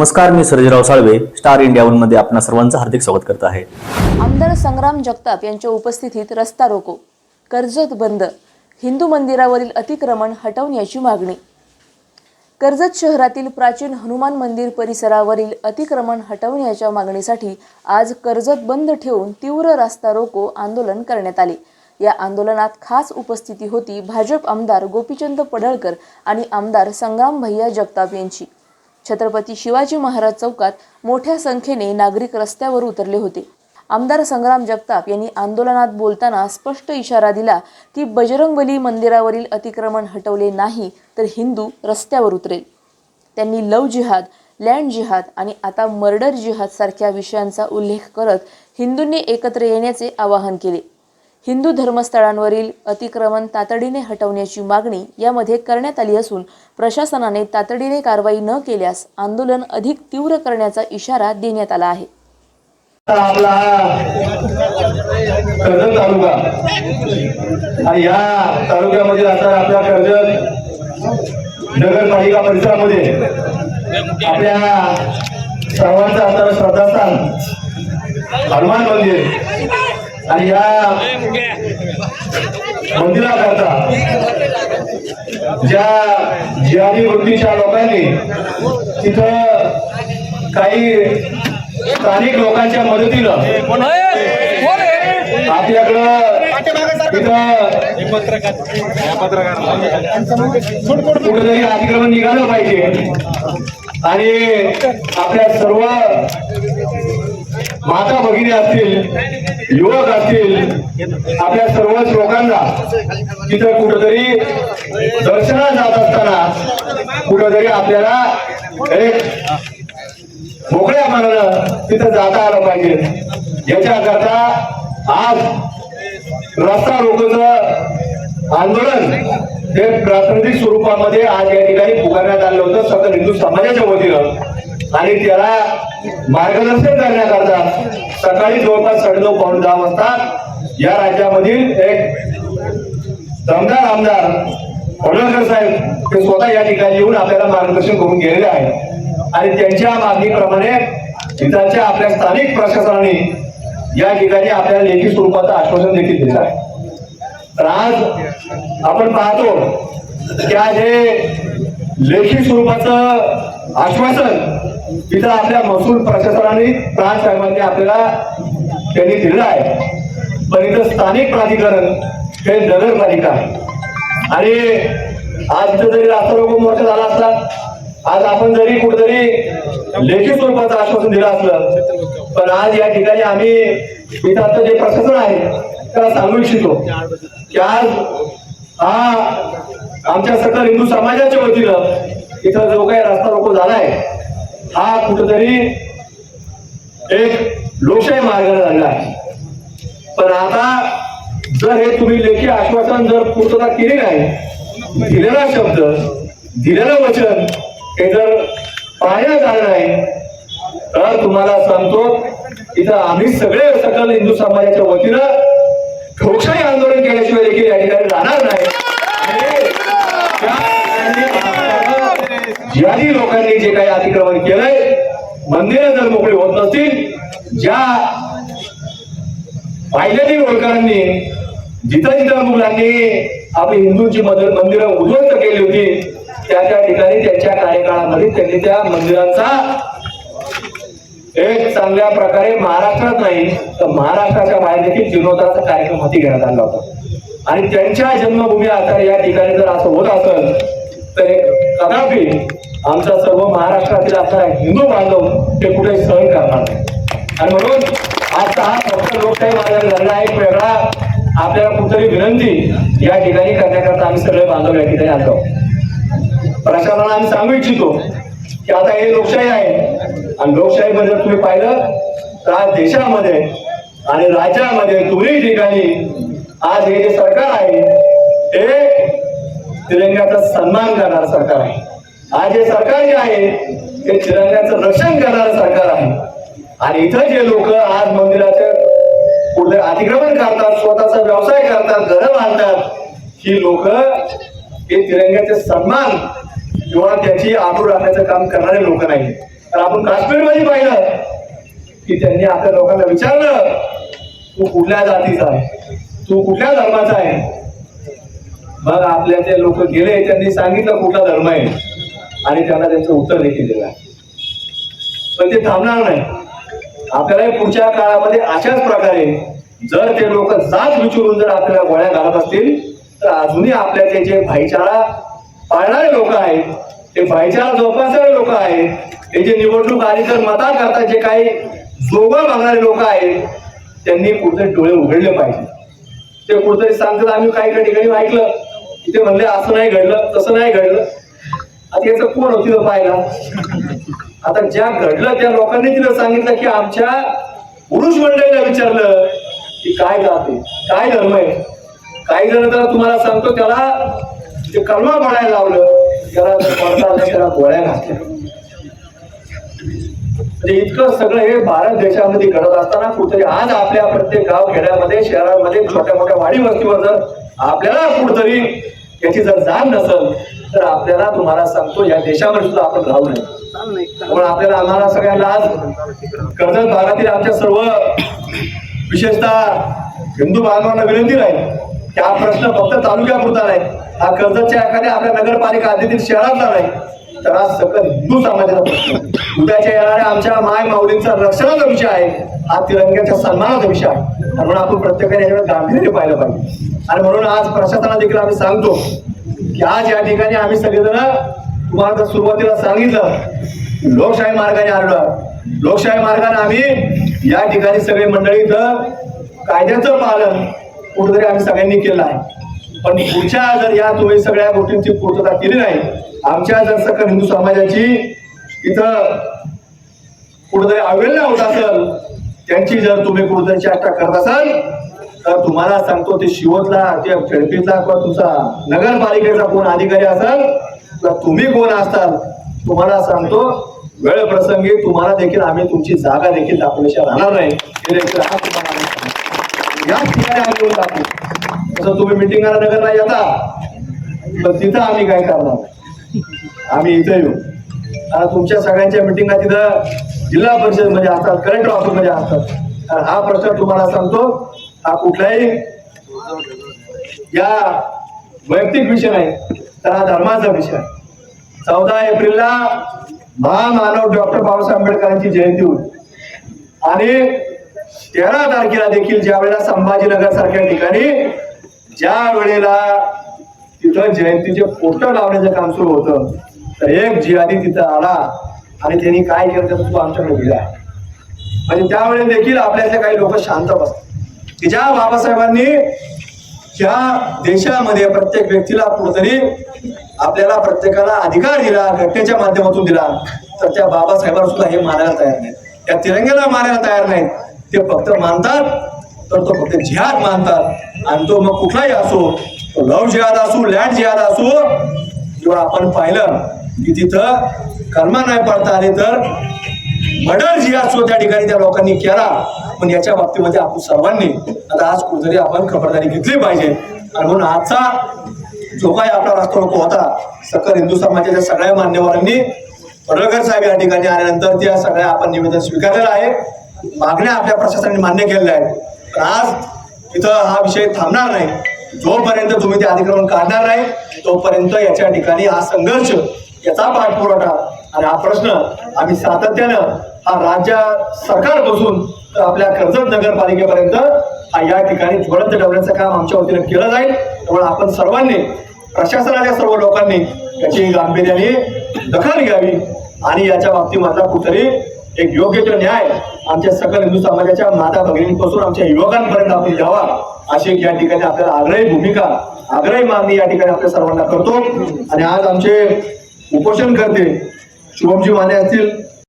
नमस्कार मी Sarjerao Salve Star India वनमध्ये आपणा सर्वांचं हार्दिक स्वागत करत आहे. आमदार संग्राम जगताप यांच्या उपस्थितीत रस्ता रोको कर्जत बंद हिंदू मंदिरावरील अतिक्रमण हटवण्याची मागणी. कर्जत शहरातील प्राचीन हनुमान मंदिर परिसरावरील अतिक्रमण हटवण्याच्या मागणीसाठी आज कर्जत बंद ठेवून तीव्र रास्ता रोको आंदोलन करण्यात आले. या आंदोलनात खास उपस्थिती होती भाजप आमदार गोपीचंद पडळकर आणि आमदार संग्राम भैया जगताप यांची. छत्रपती शिवाजी महाराज चौकात मोठ्या संख्येने नागरिक रस्त्यावर उतरले होते. आमदार संग्राम जगताप यांनी आंदोलनात बोलताना स्पष्ट इशारा दिला की बजरंगबली मंदिरावरील अतिक्रमण हटवले नाही तर हिंदू रस्त्यावर उतरेल. त्यांनी लव जिहाद लँड जिहाद आणि आता मर्डर जिहाद सारख्या विषयांचा उल्लेख करत हिंदूंनी एकत्र येण्याचे आवाहन केले. हिंदू धर्मस्थळांवरील अतिक्रमण तातडीने हटवण्याची मागणी यामध्ये करण्यात आली असून प्रशासनाने तातडीने कारवाई न केल्यास आंदोलन अधिक तीव्र करण्याचा इशारा देण्यात आला आहे. आपला कर्जत तालुका. आणि या तालुक्यामध्ये आता आपल्या कर्जत नगरपालिका परिसरामध्ये आपल्या सर्वांचं आता श्रद्धास्थान हनुमान मंदिर आणि या मंदिराकरता ज्या जिहादी वृत्तीच्या लोकांनी तिथं काही स्थानिक लोकांच्या मदतीनं आपल्याकडं तिथं कुठेतरी अतिक्रमण निघालं पाहिजे. आणि आपल्या सर्व माता भगिनी असतील युवक असतील आपल्या सर्वच लोकांना तिथं कुठंतरी दर्शनात जात असताना कुठंतरी आपल्याला एक मोकळ्या मनानं तिथं जाता आलं पाहिजे. याच्याकरता आज रस्ता रोकोचं आंदोलन हे प्राथमिक स्वरूपामध्ये आज या ठिकाणी पुकारण्यात आलं होतं. सकल हिंदू समाजाच्या वतीनं. आणि त्याला मार्गदर्शन करण्याकरता सकाळी जवळपास साडेनऊ पावणे दहा वाजता या राज्यामधील एक दमदार आमदार पडळकर साहेब ते स्वतः या ठिकाणी येऊन आपल्याला मार्गदर्शन करून गेलेले आहे आणि त्यांच्या मागणीप्रमाणे इतरच्या आपल्या स्थानिक प्रशासनाने या ठिकाणी आपल्याला लेखी स्वरूपाचं आश्वासन देखील दिलं आहे. तर आज आपण पाहतो की आज हे लेखी स्वरूपाचं आश्वासन तिथं आपल्या महसूल प्रशासनाने प्राण साहेबांनी आपल्याला त्यांनी दिलेलं आहे. पण इथं स्थानिक प्राधिकरण हे नगरपालिका. आहे आणि आज इथं जरी रास्ता मोर्चा झाला असला आज आपण जरी कुठेतरी लेखी स्वरूपाचं आश्वासन दिलं असलं पण आज या ठिकाणी आम्ही इथं आता जे प्रशासन आहे त्याला सांगू इच्छितो की आज हा आमच्या सकल हिंदू समाजाच्या वतीनं इथं जो काही रस्ता रोको आहे हा कुठेतरी एक लोकशाही मार्गाने झाला आहे. पण आता जर हे तुम्ही लेखी आश्वासन जर पूर्तता केली नाही दिलेला शब्द दिलेलं वचन हे जर पाळण्यात आलं नाही तर तुम्हाला सांगतो इथं आम्ही सगळे सकल हिंदू समाजाच्या वतीनं लोकशाही आंदोलन केल्याशिवाय देखील या ठिकाणी राहणार नाही. ज्याही लोकांनी जे काही अतिक्रमण केलंय मंदिरं जर मोकळी होत नसतील ज्या पाहिलेली होळकरांनी जिथं जिथं मुलांनी आपली हिंदूंची मदत मंदिरं उद्ध्वस्त केली होती त्या त्या ठिकाणी त्यांच्या कार्यकाळामध्ये त्यांनी त्या मंदिरांचा एक चांगल्या प्रकारे महाराष्ट्रात नाही तर महाराष्ट्राच्या बाहेर देखील जीर्णोद्धाराचा कार्यक्रम हाती घेण्यात आला होता. आणि त्यांच्या जन्मभूमी आता या ठिकाणी जर असं होत असेल तर कदापि आमचा सर्व महाराष्ट्रातील असणारा हिंदू बांधव ते कुठे सहन करणार नाही. आणि म्हणून आजचा हा फक्त लोकशाही मार्गाने झालेला एक वेगळा आपल्याला कुठतरी विनंती या ठिकाणी करण्याकरता आम्ही सगळे बांधव या ठिकाणी आलो. प्रशासनाला आम्ही सांगू इच्छितो की आता हे लोकशाही आहे. आणि लोकशाहीमध्ये जर तुम्ही पाहिलं तर आज देशामध्ये आणि राज्यामध्ये दोन्ही ठिकाणी आज हे जे सरकार आहे हे तिरंग्याचा सन्मान करणार सरकार आहे. आज हे सरकार जे आहे ते तिरंग्याचं रक्षण करणारं सरकार आहे. आणि इथं जे लोक आज मंदिराचे पुढे अतिक्रमण करतात स्वतःचा व्यवसाय करतात घरं बांधतात ही लोक हे तिरंग्याचे सन्मान किंवा त्याची आबरू राखण्याचं काम करणारे लोक नाही तर आपण काश्मीरमध्ये पाहिलं की त्यांनी आपल्या लोकांना विचारलं तू कुठल्या जातीचा आहे? तू कुठल्या धर्माचा आहे? मग आपल्या ते लोक गेले त्यांनी सांगितलं कुठला धर्म आहे. आणि त्यांना त्यांचं उत्तर देखील दिलं आहे. पण ते थांबणार नाही. आपल्याला पुढच्या काळामध्ये अशाच प्रकारे जर ते लोक जात विचारून जर आपल्याला गोळ्या घालत असतील तर अजूनही आपल्या ते जे भाईचारा पाळणारे लोक आहेत ते भाईचारा जोपासणारे लोक आहेत ते जे निवडणूक आली तर मता करता जे काही जोगळ मागणारे लोक आहेत त्यांनी कुठेतरी डोळे उघडले पाहिजे. ते कुठेतरी सांगतात आम्ही काही काही ठिकाणी ऐकलं. की ते म्हणले असं नाही घडलं तसं नाही घडलं. आता याचं कोण होती पाहिला आता ज्या घडलं त्या लोकांनी तिला सांगितलं की आमच्या पुरुष मंडळीला विचारलं की काय जाते काय धर्म आहे? काही जण तर तुम्हाला सांगतो त्याला ते कलमा म्हणायला लावलं त्याला त्याला गोळ्या घातल्या. म्हणजे इतकं सगळं हे भारत देशामध्ये घडत असताना कुठेतरी आज आपल्या प्रत्येक गाव खेड्यामध्ये शहरामध्ये छोट्या मोठ्या वाडी वस्तीवर जर आपल्याला कुठतरी याची जर जाण नसेल तर आपल्याला तुम्हाला सांगतो या देशामध्ये सुद्धा आपण राहू नये. त्यामुळे आपल्याला आम्हाला सगळ्यांना आज कर्जत भागातील आमच्या सर्व विशेषतः हिंदू बांधवांना विनंती राहील की हा प्रश्न फक्त तालुक्यापुरता नाही हा कर्जतच्या एखाद्या आपल्या नगरपालिका हद्दीतील शहरातला नाही. तर हा सकल हिंदू समाजाचा प्रश्न उद्याच्या येणाऱ्या आमच्या माय माऊलींचा रक्षणाचा विषय आहे. हा तिरंग्याच्या सन्मानाचा विषय आहे. म्हणून आपण प्रत्येकाने याच्यावर गांभीर्य पाहिलं पाहिजे. आणि म्हणून आज प्रशासनाला देखील आम्ही सांगतो की आज या ठिकाणी आम्ही सगळेजण तुम्हाला तर सुरुवातीला सांगितलं लोकशाही मार्गाने आलो. लोकशाही मार्गाने आम्ही या ठिकाणी सगळे मंडळी इथं कायद्याचं पालन कुठेतरी आम्ही सगळ्यांनी केलं आहे. पण पुढच्या जर या तुम्ही सगळ्या गोष्टींची पूर्तता केली नाही आमच्या जर सकल हिंदू समाजाची इथं कुठेतरी अवहेलना होत असेल त्यांची जर तुम्ही कुठेतरी चर्चा करत असाल तर तुम्हाला सांगतो ते शिवतला ते खेळपीतला किंवा तुमचा नगरपालिकेचा कोण अधिकारी असाल किंवा तुम्ही कोण असाल तुम्हाला सांगतो वेळ प्रसंगी तुम्हाला देखील आम्ही तुमची जागा देखील दाखवल्याशिवाय राहणार नाही. हे देखील याच ठिकाणी आम्ही येऊन दाखवू जसं तुम्ही मिटिंगला नगरला येता तर तिथं आम्ही काय करणार? आम्ही इथं येऊ. आता तुमच्या सगळ्यांच्या मिटिंगा तिथं जिल्हा परिषदमध्ये असतात करंट ऑफिसमध्ये असतात. हा प्रश्न तुम्हाला सांगतो हा कुठलाही या वैयक्तिक विषय नाही तर हा धर्माचा विषय चौदा एप्रिलला महामानव डॉक्टर बाबासाहेब आंबेडकरांची जयंती होती आणि तेरा तारखेला देखील ज्या वेळेला संभाजीनगर सारख्या ठिकाणी ज्या वेळेला तिथं जयंतीचे फोटो लावण्याचं काम सुरू होतं तर एक जिहादी तिथं आला आणि त्यांनी काय केलं तर तो आमच्याकडे दिला म्हणजे त्यावेळेस देखील आपल्यातले काही लोक शांत बसतात. की ज्या बाबासाहेबांनी ज्या देशामध्ये प्रत्येक व्यक्तीला कुठतरी आपल्याला प्रत्येकाला अधिकार दिला घटनेच्या माध्यमातून दिला तर त्या बाबासाहेबांना सुद्धा हे मानायला तयार नाही त्या तिरंग्याला मानायला तयार नाहीत. ते फक्त मानतात तर तो फक्त जिहाद मानतात. आणि तो मग कुठलाही असो तो लव जिहाद असो लँड जिहाद असो किंवा आपण पाहिलं की तिथं कलमा नाही पडता आले तर मर्डर जिहाद सुद्धा त्या ठिकाणी त्या लोकांनी केला. पण याच्या बाबतीमध्ये आपण सर्वांनी आता आज कुठेतरी आपण खबरदारी घेतली पाहिजे. आणि म्हणून आजचा जो काही आपला राष्ट्र रोको होता सकल हिंदू समाजाच्या सगळ्या मान्यवरांनी पडळकर साहेब या ठिकाणी आल्यानंतर त्या सगळ्या आपण निवेदन स्वीकारलेलं आहे. मागण्या आपल्या प्रशासनाने मान्य केलेल्या आहेत. पण आज इथं हा विषय थांबणार नाही. जोपर्यंत तुम्ही ते अतिक्रमण काढणार नाही तोपर्यंत याच्या ठिकाणी हा संघर्ष याचा पाठपुराठा आणि हा प्रश्न आम्ही सातत्यानं हा राज्य सरकार बसून तर आपल्या कर्जत नगरपालिकेपर्यंत हा या ठिकाणी ज्वलंत ठेवण्याचं काम आमच्या वतीनं केलं जाईल. त्यामुळे आपण सर्वांनी प्रशासनाच्या सर्व लोकांनी याची गांभीर्याने दखल घ्यावी आणि याच्या बाबतीमधला कुठेतरी एक योग्य तो न्याय आमच्या सकल हिंदू समाजाच्या माता भगिनींपासून आमच्या युवकांपर्यंत आपण द्यावा अशी या ठिकाणी आपल्याला आग्रही भूमिका आग्रही मागणी या ठिकाणी आपल्या सर्वांना करतो. आणि आज आमचे उपोषण करते शुभमजी माने असतील.